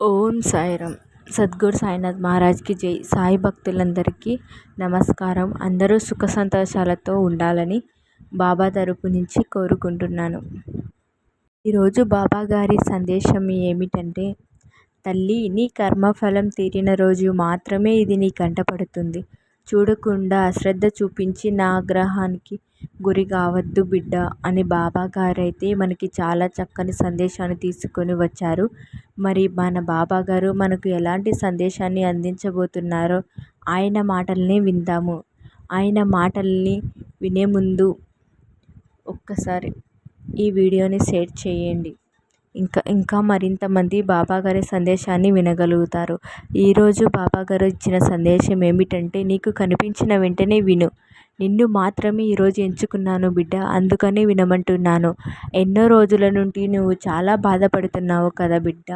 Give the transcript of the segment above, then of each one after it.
ఓం సాయిరామ్. సద్గురు సాయినాథ్ మహారాజ్కి జై. సాయి భక్తులందరికీ నమస్కారం. అందరూ సుఖ సంతోషాలతో ఉండాలని బాబా తరపు నుంచి కోరుకుంటున్నాను. ఈరోజు బాబా గారి సందేశం ఏమిటంటే తల్లి నీ కర్మఫలం తీరిన రోజు మాత్రమే ఇది నీ కంటపడుతుంది చూడకుండా అశ్రద్ధ చూపించి నా ఆగ్రహానికి గురి కావద్దు బిడ్డ అని బాబా గారైతే మనకి చాలా చక్కని సందేశాన్ని తీసుకొని వచ్చారు. మరి మన బాబా గారు మనకు ఎలాంటి సందేశాన్ని అందించబోతున్నారో ఆయన మాటల్ని విందాము. ఆయన మాటల్ని వినే ముందు ఒక్కసారి ఈ వీడియోని షేర్ చేయండి. ఇంకా ఇంకా మరింత మంది బాబా గారి సందేశాన్ని వినగలుగుతారు. ఈరోజు బాబా గారు ఇచ్చిన సందేశం ఏమిటంటే నీకు కనిపించిన వెంటనే విను. నిన్ను మాత్రమే ఈరోజు ఎంచుకున్నాను బిడ్డ అందుకనే వినమంటున్నాను. ఎన్నో రోజుల నుండి నువ్వు చాలా బాధపడుతున్నావు కదా బిడ్డ.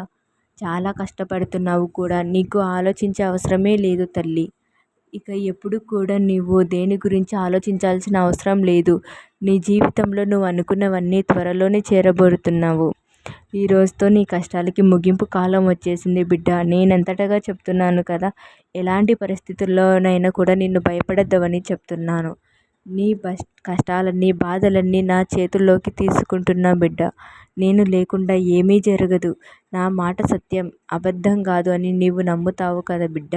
చాలా కష్టపడుతున్నావు కూడా. నీకు ఆలోచించే అవసరమే లేదు తల్లి. ఇక ఎప్పుడు కూడా నువ్వు దేని గురించి ఆలోచించాల్సిన అవసరం లేదు. నీ జీవితంలో నువ్వు అనుకున్నవన్నీ త్వరలోనే చేరబోతున్నావు. ఈ రోజుతో నీ కష్టాలకి ముగింపు కాలం వచ్చేసింది బిడ్డ. నేనంతటగా చెప్తున్నాను కదా ఎలాంటి పరిస్థితుల్లోనైనా కూడా నిన్ను భయపడద్దవని చెప్తున్నాను. నీ బస్ కష్టాలన్నీ బాధలన్నీ నా చేతుల్లోకి తీసుకుంటున్నా బిడ్డ. నేను లేకుండా ఏమీ జరగదు. నా మాట సత్యం అబద్ధం కాదు అని నీవు నమ్ముతావు కదా బిడ్డ.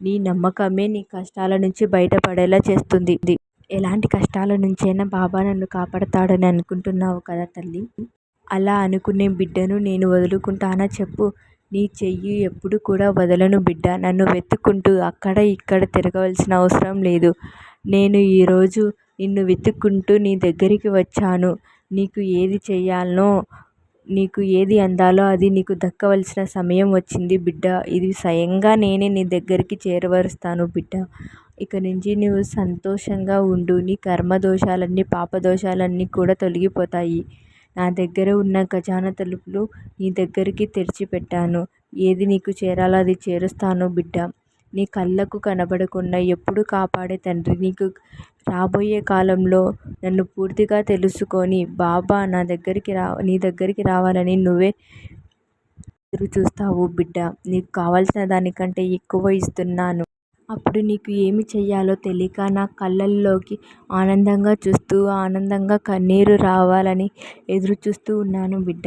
నీ నమ్మకమే నీ కష్టాల నుంచి బయటపడేలా చేస్తుంది. ఎలాంటి కష్టాల నుంచైనా బాబా నన్ను కాపాడతాడని అనుకుంటున్నావు కదా తల్లి. అలా అనుకునే బిడ్డను నేను వదులుకుంటానా చెప్పు. నీ చెయ్యి ఎప్పుడు కూడా వదలను బిడ్డ. నన్ను వెతుక్కుంటూ అక్కడ ఇక్కడ తిరగవలసిన అవసరం లేదు. నేను ఈరోజు నిన్ను వెతుక్కుంటూ నీ దగ్గరికి వచ్చాను. నీకు ఏది చేయాలనో నీకు ఏది అందాలో అది నీకు దక్కవలసిన సమయం వచ్చింది బిడ్డ. ఇది స్వయంగా నేనే నీ దగ్గరికి చేరవరుస్తాను బిడ్డ. ఇక నుంచి నువ్వు సంతోషంగా ఉండు. నీ కర్మ దోషాలన్నీ పాప దోషాలన్నీ కూడా తొలగిపోతాయి. నా దగ్గర ఉన్న ఖజానా తలుపులు నీ దగ్గరికి తెరిచిపెట్టాను ఏది నీకు చేరాలో అది చేరుస్తాను బిడ్డ. నీ కళ్ళకు కనబడకుండా ఎప్పుడు కాపాడే తండ్రి నీకు రాబోయే కాలంలో నన్ను పూర్తిగా తెలుసుకొని బాబా నా దగ్గరికి రా నీ దగ్గరికి రావాలని నువ్వే ఎదురు చూస్తావు బిడ్డ. నీకు కావాల్సిన దానికంటే ఎక్కువ ఇస్తున్నాను. అప్పుడు నీకు ఏమి చెయ్యాలో తెలియక నా కళ్ళల్లోకి ఆనందంగా చూస్తూ ఆనందంగా కన్నీరు రావాలని ఎదురు చూస్తూ ఉన్నాను బిడ్డ.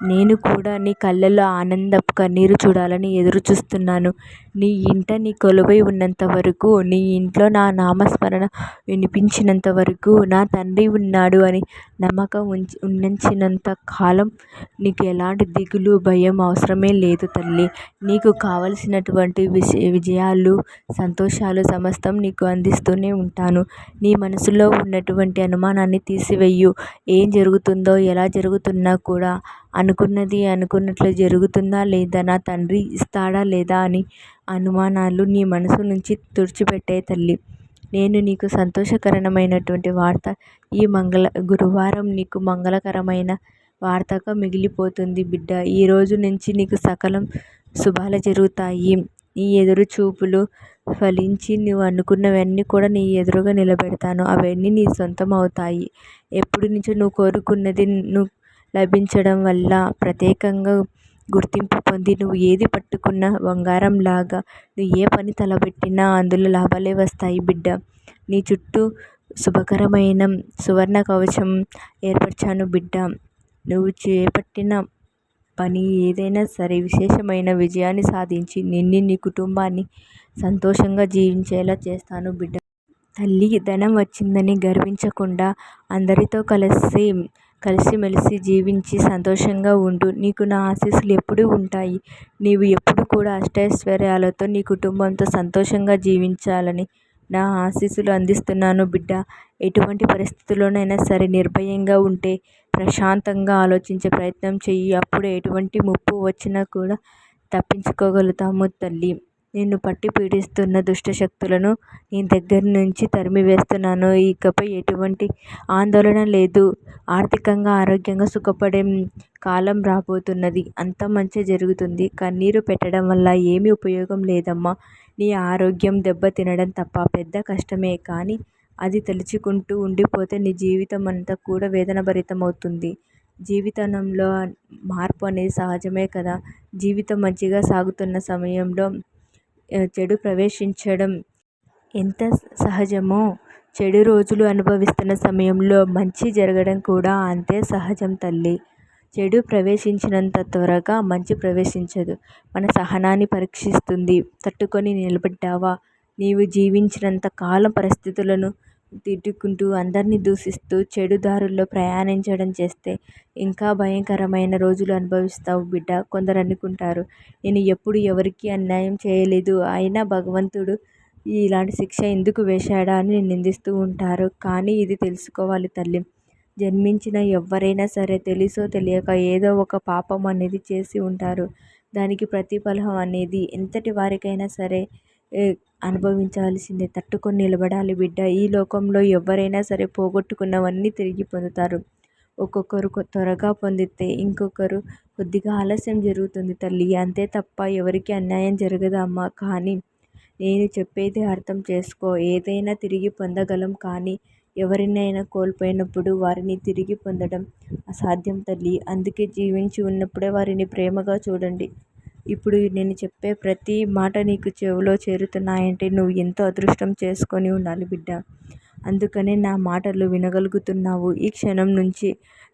నేను కూడా నీ కళ్ళల్లో ఆనందపు కన్నీరు చూడాలని ఎదురు చూస్తున్నాను నీ ఇంట నీ కొలువై ఉన్నంత వరకు నీ ఇంట్లో నా నామస్మరణ వినిపించినంత వరకు నా తండ్రి ఉన్నాడు అని నమ్మకం ఉంచి ఉంచినంత కాలం నీకు ఎలాంటి దిగులు భయం అవసరమే లేదు తల్లి. నీకు కావలసినటువంటి విజయ విజయాలు సంతోషాలు సమస్తం నీకు అందిస్తూనే ఉంటాను. నీ మనసులో ఉన్నటువంటి అనుమానాన్ని తీసివేయు. ఏం జరుగుతుందో ఎలా జరుగుతున్నా కూడా అనుకున్నది అనుకున్నట్లు జరుగుతుందా లేదా? నా తండ్రి ఇస్తాడా లేదా? అని అనుమానాలు నీ మనసు నుంచి తుడిచిపెట్టే తల్లి. నేను నీకు సంతోషకరమైనటువంటి వార్త ఈ మంగళ గురువారం నీకు మంగళకరమైన వార్తగా మిగిలిపోతుంది బిడ్డ. ఈ రోజు నుంచి నీకు సకలం శుభాలు జరుగుతాయి. నీ ఎదురు చూపులు ఫలించి నువ్వు అనుకున్నవన్నీ కూడా నీ ఎదురుగా నిలబెడతాను. అవన్నీ నీ సొంతం అవుతాయి. ఎప్పుడు నుంచో నువ్వు కోరుకున్నది నువ్వు లభించడం వల్ల ప్రత్యేకంగా గుర్తింపు పొంది నువ్వు ఏది పట్టుకున్నా బంగారంలాగా నువ్వు ఏ పని తలపెట్టినా అందులో లాభాలే వస్తాయి బిడ్డ. నీ చుట్టూ శుభకరమైన సువర్ణ కవచం ఏర్పరిచాను బిడ్డ. నువ్వు చేపట్టిన పని ఏదైనా సరే విశేషమైన విజయాన్ని సాధించి నిన్ను నీ కుటుంబాన్ని సంతోషంగా జీవించేలా చేస్తాను బిడ్డ. తల్లి ధనం వచ్చిందని గర్వించకుండా అందరితో కలిసి కలిసిమెలిసి జీవించి సంతోషంగా ఉండు. నీకు నా ఆశీస్సులు ఎప్పుడూ ఉంటాయి. నీవు ఎప్పుడు కూడా అష్టైశ్వర్యాలతో నీ కుటుంబంతో సంతోషంగా జీవించాలని నా ఆశీస్సులు అందిస్తున్నాను బిడ్డ. ఎటువంటి పరిస్థితుల్లోనైనా సరే నిర్భయంగా ఉంటే ప్రశాంతంగా ఆలోచించే ప్రయత్నం చెయ్యి. అప్పుడు ఎటువంటి ముప్పు వచ్చినా కూడా తప్పించుకోగలుగుతాము తల్లి. నిన్ను పట్టి పీడిస్తున్న దుష్ట శక్తులను నీ దగ్గర నుంచి తరిమివేస్తున్నాను ఇకపై ఎటువంటి ఆందోళన లేదు. ఆర్థికంగా ఆరోగ్యంగా సుఖపడే కాలం రాబోతున్నది. అంతా మంచి జరుగుతుంది. కన్నీరు పెట్టడం వల్ల ఏమీ ఉపయోగం లేదమ్మా. నీ ఆరోగ్యం దెబ్బ తినడం తప్ప పెద్ద కష్టమే. కానీ అది తలుచుకుంటూ ఉండిపోతే నీ జీవితం అంతా కూడా వేదన అవుతుంది జీవితంలో మార్పు అనేది సహజమే కదా. జీవితం మంచిగా సాగుతున్న సమయంలో చెడు ప్రవేశించడం ఎంత సహజమో చెడు రోజులు అనుభవిస్తున్న సమయంలో మంచి జరగడం కూడా అంతే సహజం తల్లి. చెడు ప్రవేశించినంత త్వరగా మంచి ప్రవేశించదు. మన సహనాన్ని పరీక్షిస్తుంది. తట్టుకొని నిలబడ్డావా? నీవు జీవించినంత కాలం పరిస్థితులను తిట్టుకుంటూ అందరినీ దూషిస్తూ చెడు దారుల్లో ప్రయాణించడం చేస్తే ఇంకా భయంకరమైన రోజులు అనుభవిస్తావు బిడ్డ కొందరు అనుకుంటారు నేను ఎప్పుడు ఎవరికీ అన్యాయం చేయలేదు. అయినా భగవంతుడు ఇలాంటి శిక్ష ఎందుకు వేశాడా అని నిందిస్తూ ఉంటారు. కానీ ఇది తెలుసుకోవాలి తల్లి. జన్మించిన ఎవరైనా సరే తెలుసో తెలియక ఏదో ఒక పాపం అనేది చేసి ఉంటారు. దానికి ప్రతిఫలం అనేది ఎంతటి వారికైనా సరే అనుభవించాల్సిందే. తట్టుకొని నిలబడాలి బిడ్డ. ఈ లోకంలో ఎవరైనా సరే పోగొట్టుకున్నవన్నీ తిరిగి పొందుతారు. ఒక్కొక్కరు త్వరగా పొందితే ఇంకొకరు కొద్దిగా ఆలస్యం జరుగుతుంది తల్లి. అంతే తప్ప ఎవరికి అన్యాయం జరగదు అమ్మ. కానీ నేను చెప్పేది అర్థం చేసుకో. ఏదైనా తిరిగి పొందగలం కానీ ఎవరినైనా కోల్పోయినప్పుడు వారిని తిరిగి పొందడం అసాధ్యం తల్లి. అందుకే జీవించి ఉన్నప్పుడే వారిని ప్రేమగా చూడండి. ఇప్పుడు నేను చెప్పే ప్రతి మాట నీకు చెవిలో చేరుతున్నాయంటే నువ్వు ఎంతో అదృష్టం చేసుకొని ఉండాలి బిడ్డ. అందుకనే నా మాటలు వినగలుగుతున్నావు. ఈ క్షణం నుంచి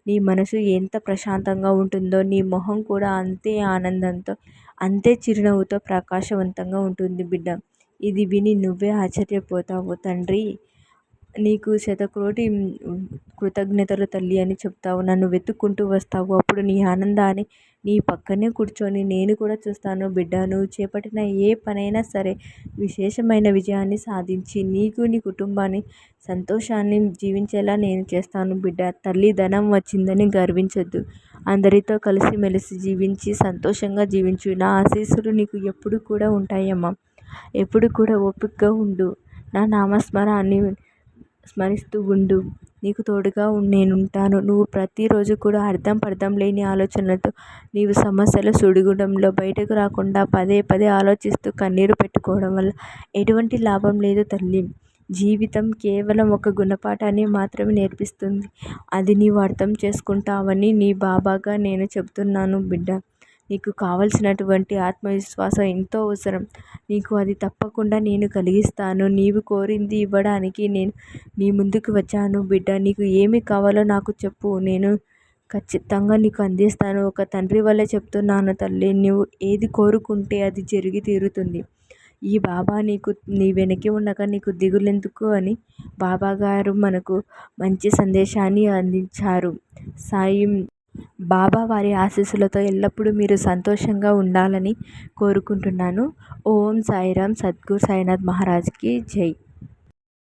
నీ మనసు ఎంత ప్రశాంతంగా ఉంటుందో నీ మొహం కూడా అంతే ఆనందంతో అంతే చిరునవ్వుతో ప్రకాశవంతంగా ఉంటుంది బిడ్డ. ఇది విని నువ్వే ఆశ్చర్యపోతావు. తండ్రి నీకు శతకోటి కృతజ్ఞతలు తల్లి అని చెప్తావు. నన్ను వెతుక్కుంటూ వస్తావు. అప్పుడు నీ ఆనందాన్ని నీ పక్కనే కూర్చొని నేను కూడా చూస్తాను. బిడ్డ నువ్వు చేపట్టిన ఏ పనైనా సరే విశేషమైన విజయాన్ని సాధించి నీకు నీ కుటుంబాన్ని సంతోషాన్ని జీవించేలా నేను చేస్తాను బిడ్డ. తల్లి ధనం వచ్చిందని గర్వించొద్దు. అందరితో కలిసిమెలిసి జీవించి సంతోషంగా జీవించు. నా ఆశీస్సులు నీకు ఎప్పుడు కూడా ఉంటాయమ్మా. ఎప్పుడు కూడా ఓపికగా ఉండు. నా నామస్మరాన్ని స్మరిస్తూ ఉండు. నీకు తోడుగా నేనుంటాను. నువ్వు ప్రతిరోజు కూడా అర్థం పర్థం లేని ఆలోచనలతో నీవు సమస్యల సుడిగుండంలో బయటకు రాకుండా పదే పదే ఆలోచిస్తూ కన్నీరు పెట్టుకోవడం వల్ల ఎటువంటి లాభం లేదు తల్లి. జీవితం కేవలం ఒక గుణపాఠాన్ని మాత్రమే నేర్పిస్తుంది. అది నీవు అర్థం చేసుకుంటావని నీ బాబాగా నేను చెబుతున్నాను బిడ్డ. నీకు కావలసినటువంటి ఆత్మవిశ్వాసం ఎంతో అవసరం. నీకు అది తప్పకుండా నేను కలిగిస్తాను. నీవు కోరింది ఇవ్వడానికి నేను నీ ముందుకు వచ్చాను బిడ్డ. నీకు ఏమి కావాలో నాకు చెప్పు. నేను ఖచ్చితంగా నీకు అందిస్తాను. ఒక తండ్రి వల్లే చెప్తున్నాను తల్లి. నువ్వు ఏది కోరుకుంటే అది జరిగి తీరుతుంది. ఈ బాబా నీకు నీ వెనక్కి ఉండగా నీకు దిగులెందుకు అని బాబా గారు మనకు మంచి సందేశాన్ని అందించారు. సాయి బాబా వారి ఆశీస్సులతో ఎల్లప్పుడూ మీరు సంతోషంగా ఉండాలని కోరుకుంటున్నాను. ఓం సాయిరామ్ సద్గురు సాయినాథ్ మహారాజ్కి జై.